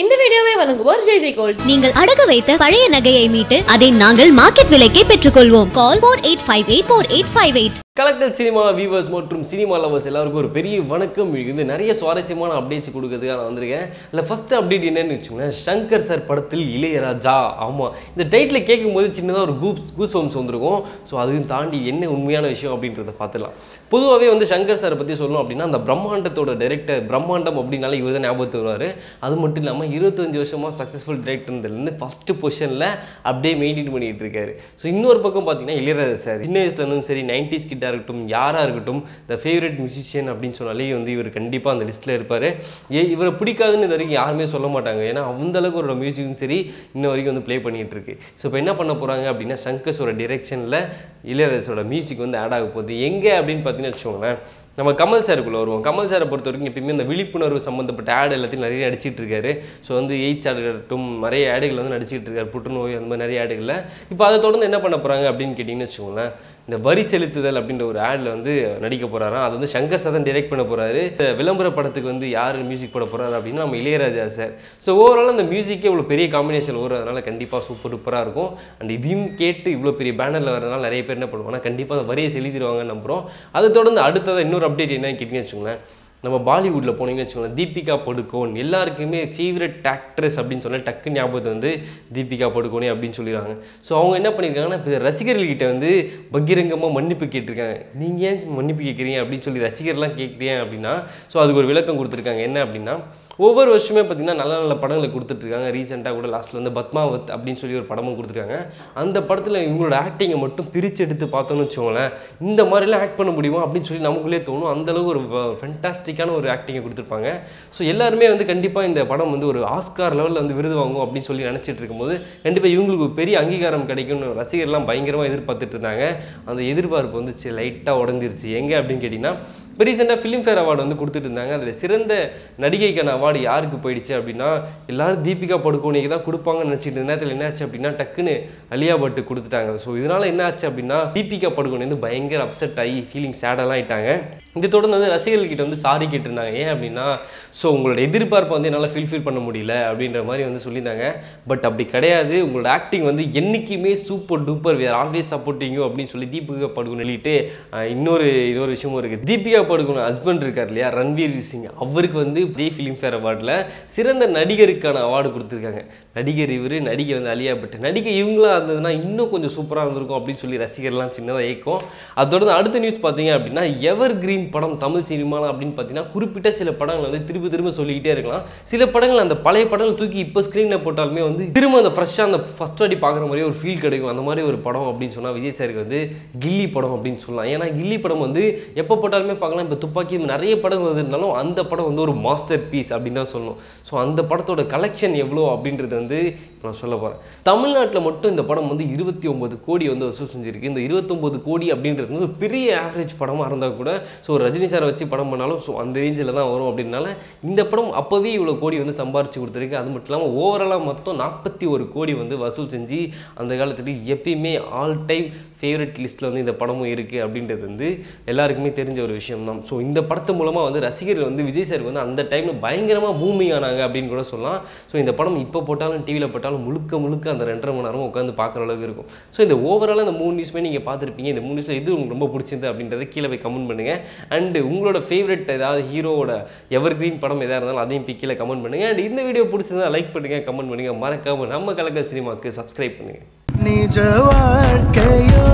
இந்த வீடியோவை வழங்குவோர் ஜே ஜே கோல்ட். நீங்கள் அடக வைத்த பழைய நகையை மீட்டு அதை நாங்கள் மார்க்கெட் விலைக்கே பெற்றுக்கொள்வோம். Call four eight five eight four eight five eight. கலக்கல் சினிமா வியூவர்ஸ் மற்றும் சினிமா லவர்ஸ் எல்லாருக்கும் ஒரு பெரிய வணக்கம். இது நிறைய சுவாரஸ்யமான அப்டேட்ஸ் கொடுக்கறதுக்காக நான் வந்திருக்கேன். இல்லை ஃபஸ்ட் அப்டேட் என்னன்னு வச்சுக்கோங்களேன். சங்கர் சார் படத்தில் இளையராஜா. ஆமாம் இந்த டைட்டில் கேட்கும்போது சின்னதாக ஒரு கூப்ஸ் கூஸ் பம்ப்ஸ் வந்திருக்கும். ஸோ அதையும் தாண்டி என்ன உண்மையான விஷயம் அப்படின்றத பார்த்துலாம் பொதுவாகவே வந்து சங்கர் சாரை பற்றி சொல்லணும் அப்படின்னா அந்த பிரம்மாண்டத்தோட டைரக்டர் பிரம்மாண்டம் அப்படின்னால இவர் தான் ஞாபகத்து வருவார். அது மட்டும் இல்லாமல் இருபத்தஞ்சு வருஷமாக சக்ஸஸ்ஃபுல் டைரக்டர்லேருந்து ஃபஸ்ட்டு பொசிஷனில் அப்படியே மெயின்டைன் பண்ணிகிட்டு இருக்காரு. ஸோ இன்னொரு பக்கம் பார்த்தீங்கன்னா இளையராஜா சார் சின்ன வயசுலேருந்தும் சரி நைன்டிஸ் கிட்டாக இருக்கட்டும் யாராக இருக்கட்டும் த ஃபேவரட் மியூசிஷியன் அப்படின்னு சொன்னாலே வந்து இவர் கண்டிப்பாக அந்த லிஸ்ட்டில் இருப்பார். ஏ இவரை பிடிக்காதுன்னு இது வரைக்கும் யாருமே சொல்ல மாட்டாங்க. ஏன்னா அந்த அளவுக்கு ஒரு மியூசிக்கும் சரி இன்ன வரைக்கும் வந்து ப்ளே பண்ணிகிட்டு இருக்கு. ஸோ இப்போ என்ன பண்ண போகிறாங்க அப்படின்னா சங்கஸோட டிரெக்ஷனில் இளையராஜோட மியூசிக் வந்து ஆட் ஆக போகுது. எங்கே அப்படின்னு பார்த்தீங்கன்னு வச்சுக்கோங்களேன் நம்ம கமல் சாருக்குள்ளே வருவோம். கமல் சாரை பொறுத்த வரைக்கும் எப்பயுமே இந்த விழிப்புணர்வு சம்மந்தப்பட்ட ஆடு எல்லாத்தையும் நிறைய நடிச்சிட்டு இருக்காரு. ஸோ வந்து எய்ட்ஸ் ஆடு இருக்கட்டும் நிறைய ஆடுகள் வந்து நடிச்சிட்டு இருக்காரு. புற்றுநோய் அந்த மாதிரி நிறைய ஆடுகளில் இப்போ அதை தொடர்ந்து என்ன பண்ண போகிறாங்க அப்படின்னு கேட்டிங்கன்னு வச்சுக்கோங்களேன் இந்த வரி செலுத்துதல் அப்படின்ற ஒரு ஆடில் வந்து நடிக்க போகிறாராம் அது வந்து சங்கர் சதன் தான் டிரெக்ட் பண்ண போகிறாரு இந்த விளம்பர படத்துக்கு வந்து யார் மியூசிக் போட போகிறாரு அப்படின்னா நம்ம இளையராஜா சார். ஸோ ஓவரால் அந்த மியூசிக்கே இவ்வளோ பெரிய காம்பினேஷன் வரும் கண்டிப்பாக சூப்பர் சூப்பராக இருக்கும். அண்ட் இதையும் கேட்டு இவ்வளோ பெரிய பேனரில் வரதுனால நிறைய பேர் என்ன பண்ணுவாங்கன்னா கண்டிப்பாக அந்த வரியை செலுத்திடுவாங்கன்னு நம்புகிறோம் அதை தொடர்ந்து அடுத்ததாக இன்னொரு அப்டேட் என்னன்னு கேட்டிங்கன்னு வச்சுக்கோங்களேன். நம்ம பாலிவுட்டில் போனீங்கன்னு வச்சுக்கோங்களேன் தீபிகா படுகோன். எல்லாருக்குமே ஃபேவரட் ஆக்ட்ரஸ் அப்படின்னு சொன்னால் டக்கு ஞாபகத்தை வந்து தீபிகா படுகோனே அப்படின்னு சொல்லிடுறாங்க. ஸோ அவங்க என்ன பண்ணியிருக்காங்கன்னா இப்போ ரசிகர்கள்கிட்ட வந்து பகிரங்கமாக மன்னிப்பு கேட்டிருக்காங்க. நீங்கள் ஏன் மன்னிப்பு கேட்குறீங்க அப்படின்னு சொல்லி ரசிகர்லாம் கேட்குறீங்க அப்படின்னா ஸோ அதுக்கு ஒரு விளக்கம் கொடுத்துருக்காங்க. என்ன அப்படின்னா ஒவ்வொரு வருஷமே பார்த்தீங்கன்னா நல்ல நல்ல படங்களை கொடுத்துட்ருக்காங்க. ரீசெண்டாக கூட லாஸ்ட்டில் வந்து பத்மாவத் அப்படின்னு சொல்லி ஒரு படமும் கொடுத்துருக்காங்க. அந்த படத்தில் இவங்களோட ஆக்டிங்கை மட்டும் பிரித்து எடுத்து பார்த்தோன்னு வச்சுக்கோங்களேன் இந்த மாதிரிலாம் ஆக்ட் பண்ண முடியுமா அப்படின்னு சொல்லி நமக்குள்ளே தோணும். அந்தளவுக்கு ஒரு ஃபென்டாஸ்டிக்கான ஒரு ஆக்டிங்கை கொடுத்துருப்பாங்க. ஸோ எல்லாருமே வந்து கண்டிப்பாக இந்த படம் வந்து ஒரு ஆஸ்கார் லெவலில் வந்து விருது வாங்கும் அப்படின்னு சொல்லி நினச்சிட்டு இருக்கும்போது கண்டிப்பாக இவங்களுக்கு ஒரு பெரிய அங்கீகாரம் கிடைக்கும்னு ரசிகர்லாம் பயங்கரமாக எதிர்பார்த்துட்டு இருந்தாங்க. அந்த எதிர்பார்ப்பு வந்துச்சு லைட்டாக உடஞ்சிருச்சு. எங்கே அப்படின்னு கேட்டிங்கன்னா இப்போ ரீசெண்டாக ஃபிலிம்ஃபேர் அவார்டு வந்து கொடுத்துட்டு இருந்தாங்க. அதில் சிறந்த நடிகைக்கான அவார்டு யாருக்கு போயிடுச்சு அப்படின்னா எல்லாரும் தீபிகா படுகோனிக்கு தான் கொடுப்பாங்கன்னு நினச்சிட்டு இருந்த நேரத்தில் என்ன ஆச்சு அப்படின்னா டக்குன்னு அலியா பட்டு கொடுத்துட்டாங்க. ஸோ இதனால் என்ன ஆச்சு அப்படின்னா தீபிகா படுகோனி வந்து பயங்கர அப்செட் ஆகி ஃபீலிங் சேடெல்லாம் ஆயிட்டாங்க. இது தொடர்ந்து வந்து ரசிகர்கள்கிட்ட வந்து சாரி கேட்டிருந்தாங்க. ஏன் அப்படின்னா ஸோ உங்களோட எதிர்பார்ப்பை வந்து என்னால் ஃபில்ஃபில் பண்ண முடியல அப்படின்ற மாதிரி வந்து சொல்லியிருந்தாங்க. பட் அப்படி கிடையாது. உங்களோட ஆக்டிங் வந்து என்றைக்குமே சூப்பர் டூப்பர் வேறு ஆல்வேஸ் சப்போர்ட்டிங் அப்படின்னு சொல்லி தீபிகா படுகோன் சொல்லிட்டு இன்னொரு இன்னொரு விஷயமும் இருக்குது தீபிகா படுகோன் ஹஸ்பண்ட் இருக்கார் இல்லையா? ரன்வீர் சிங். அவருக்கு வந்து ப்ரீ ஃபிலிம்ஃபேர் அவார்டில் சிறந்த நடிகருக்கான அவார்டு கொடுத்துருக்காங்க. நடிகர் இவர் நடிகை வந்து அலியா பட் நடிகை இவங்களா இருந்ததுன்னா இன்னும் கொஞ்சம் சூப்பராக இருந்திருக்கும் அப்படின்னு சொல்லி ரசிகர்லாம் சின்னதாக ஏற்கும் அதோட அடுத்த நியூஸ் பார்த்தீங்க அப்படின்னா எவர் கிரீன் படம் தமிழ் சினிமா அப்படின்னு பார்த்தீங்கன்னா குறிப்பிட்ட சில படங்கள் வந்து திரும்ப திரும்ப சொல்லிக்கிட்டே இருக்கலாம். சில படங்கள் அந்த பழைய படங்கள் தூக்கி இப்போ ஸ்க்ரீனில் போட்டாலுமே வந்து திரும்ப அந்த ஃப்ரெஷ்ஷாக அந்த ஃபஸ்ட் வாட்டி பார்க்குற மாதிரி ஒரு ஃபீல் கிடைக்கும். அந்த மாதிரி ஒரு படம் அப்படின்னு சொன்னால் விஜய் சாருக்கு வந்து கில்லி படம் அப்படின்னு சொல்லலாம். ஏன்னா கில்லி படம் வந்து எப்போ போட்டாலுமே பார்க்கலாம். இப்போ துப்பாக்கி நிறைய படம் வந்திருந்தாலும் அந்த படம் வந்து ஒரு மாஸ்டர் பீஸ் அப்படின்னு தான் சொல்லணும். ஸோ அந்த படத்தோட கலெக்ஷன் எவ்வளோ அப்படின்றது வந்து நான் சொல்ல போகிறேன் தமிழ்நாட்டில் மட்டும் இந்த படம் வந்து இருபத்தி ஒம்பது கோடி வந்து வசூல் செஞ்சிருக்கு. இந்த இருபத்தொம்பது கோடி அப்படின்றது வந்து ஒரு பெரிய ஆவரேஜ் படமாக இருந்தால் கூட ஸோ ரஜினி சாரை வச்சு படம் பண்ணாலும் ஸோ அந்த ரேஞ்சில் தான் வரும் அப்படின்னால இந்த படம் அப்போவே இவ்வளோ கோடி வந்து சம்பாரிச்சு கொடுத்துருக்கு. அது மட்டும் இல்லாமல் ஓவராலாக மொத்தம் நாற்பத்தி ஒரு கோடி வந்து வசூல் செஞ்சு அந்த காலத்துல எப்பயுமே ஆல் டைம் ஃபேவரட் லிஸ்ட்டில் வந்து இந்த படமும் இருக்குது அப்படின்றது வந்து எல்லாருக்குமே தெரிஞ்ச ஒரு விஷயம் தான் ஸோ இந்த படத்து மூலமாக வந்து ரசிகர்கள் வந்து விஜய் சார் வந்து அந்த டைமில் பயங்கரமாக பூமி ஆனாங்க அப்படின்னு கூட சொல்லலாம். ஸோ இந்த படம் இப்போ போட்டாலும் டிவியில் போட்டாலும் முழுக்க முழுக்க அந்த ரெண்டரை மணி நேரம் உட்காந்து பார்க்குற அளவுக்கு இருக்கும். ஸோ இந்த ஓவராலாக இந்த மூணு நியூஸ்மே நீங்கள் பார்த்துருப்பீங்க. இந்த மூணு நியூஸில் எது உங்களுக்கு ரொம்ப பிடிச்சிருந்து அப்படின்றத கீழே போய் கமெண்ட் பண்ணுங்கள் அண்ட் உங்களோட ஃபேவரட் ஏதாவது ஹீரோவோட எவர் கிரீன் படம் எதாக இருந்தாலும் அதையும் போய் கீழே கமெண்ட் பண்ணுங்கள் அண்ட் இந்த வீடியோ பிடிச்சிருந்தா லைக் பண்ணுங்கள் கமெண்ட் பண்ணுங்கள் மறக்காமல் நம்ம கலக்கல் சினிமாவுக்கு சப்ஸ்கிரைப் பண்ணுங்கள் நிஜ வாழ்க்கையோ?